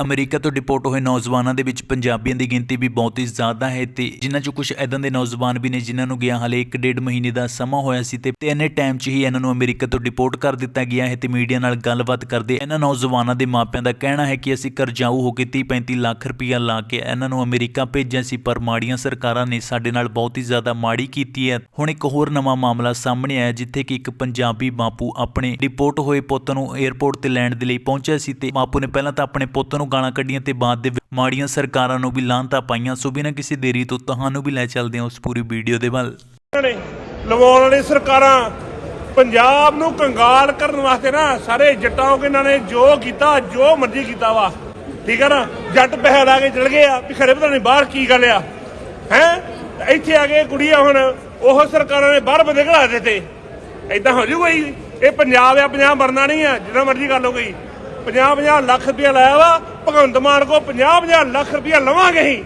America ਤੋਂ deport ਹੋਏ ਨੌਜਵਾਨਾਂ ਦੇ ਵਿੱਚ ਪੰਜਾਬੀਆਂ ਦੀ ਗਿਣਤੀ ਵੀ ਬਹੁਤ ਹੀ ਜ਼ਿਆਦਾ ਹੈ ਤੇ ਜਿਨ੍ਹਾਂ ਚੋਂ ਕੁਝ ਐਦਾਂ ਦੇ ਨੌਜਵਾਨ ਵੀ ਨੇ ਜਿਨ੍ਹਾਂ ਨੂੰ ਗਿਆ ਹਾਲੇ 1.5 ਮਹੀਨੇ ਦਾ ਸਮਾਂ ਹੋਇਆ ਸੀ ਤੇ ਤੇ ਇੰਨੇ ਟਾਈਮ 'ਚ ਹੀ ਇਹਨਾਂ ਨੂੰ ਅਮਰੀਕਾ ਤੋਂ ਡਿਪੋਰਟ ਕਰ ਦਿੱਤਾ ਗਿਆ ਹੈ ਤੇ ਮੀਡੀਆ ਨਾਲ ਗੱਲਬਾਤ ਕਰਦੇ ਇਹਨਾਂ ਨੌਜਵਾਨਾਂ ਦੇ ਮਾਪਿਆਂ ਦਾ ਕਹਿਣਾ ਹੈ ਕਿ ਅਸੀਂ ਕਰਜ਼ਾਊ ਹੋ ਕੇ 30-35 ਲੱਖ ਰੁਪਇਆ ਲਾ ਕੇ ਇਹਨਾਂ ਨੂੰ ਅਮਰੀਕਾ ਭੇਜਿਆ ਸੀ, ਪਰ ਮਾੜੀਆਂ ਸਰਕਾਰਾਂ ਨੇ ਸਾਡੇ ਨਾਲ ਬਹੁਤ ਹੀ ਜ਼ਿਆਦਾ ਮਾੜੀ ਕੀਤੀ ਹੈ। ਹੁਣ ਇੱਕ ਹੋਰ ਨਵਾਂ ਮਾਮਲਾ ਸਾਹਮਣੇ ਆਇਆ, ਜਿੱਥੇ ਕਿ ਇੱਕ ਪੰਜਾਬੀ ਬਾਪੂ ਆਪਣੇ ਡਿਪੋਰਟ ਹੋਏ ਪੁੱਤ ਨੂੰ 에ਅਰਪੋਰਟ ਤੇ ਲੈਣ ਦੇ ਲਈ ਪਹੁੰਚਿਆ ਸੀ ਤੇ ਬਾਪੂ ਨੇ ਪਹਿਲਾਂ ਤਾਂ ਆਪਣੇ ਪੁੱਤ ਨੂੰ ਗਾਲਾਂ ਕੱਢੀਆਂ ਤੇ ਬਾਅਦ ਦੇ ਮਾੜੀਆਂ ਸਰਕਾਰਾਂ ਨੂੰ ਵੀ ਲਾਂਤਾਂ ਪਾਈਆਂ। ਸੋ ਬਿਨਾਂ ਕਿਸੇ ਦੇਰੀ ਤੋਂ ਤੁਹਾਨੂੰ ਵੀ ਲੈ ਚੱਲਦੇ ਹਾਂ ਉਸ ਪੂਰੀ ਵੀਡੀਓ ਦੇ ਵੱਲ। ਲਵਾਉਣ ਵਾਲੀ ਸਰਕਾਰਾਂ ਪੰਜਾਬ ਨੂੰ ਕੰਗਾਲ ਕਰਨ ਵਾਸਤੇ ਨਾ ਸਾਰੇ ਜੱਟਾਂ ਉਹ ਇਹਨਾਂ ਨੇ ਜੋ ਕੀਤਾ, ਜੋ ਮਰਜ਼ੀ ਕੀਤਾ ਵਾ। ਠੀਕ ਹੈ ਨਾ? ਜੱਟ ਪੈਸੇ ਲਾ ਕੇ ਚਲ ਗਏ ਆ, ਵੀ ਖਰੇ ਪਤਾ ਨਹੀਂ ਬਾਹਰ ਕੀ ਗੱਲ ਆ। ਹੈ? ਇੱਥੇ ਆ ਕੇ ਕੁੜੀਆਂ ਹੁਣ ਉਹ ਸਰਕਾਰਾਂ ਨੇ ਬਾਹਰ ਬੰਦੇ ਘਲਾ ਦਿੱਤੇ। ਐਦਾਂ ਹੋ ਜੂ ਕੋਈ? ਇਹ ਪੰਜਾਬ ਆ, ਪੰਜਾਬ ਮਰਨਾ ਨਹੀਂ ਆ, ਜਿੰਨਾ ਮਰਜ਼ੀ ਗੱਲ ਹੋ ਗਈ। 50 50 ਲੱਖ ਰੁਪਇਆ ਲਾਇਆ ਵਾ, ਭਗਵੰਤ ਮਾਨ ਕੋ 50 50 ਲੱਖ ਰੁਪਇਆ ਲਵਾਂਗੇ ਹੀ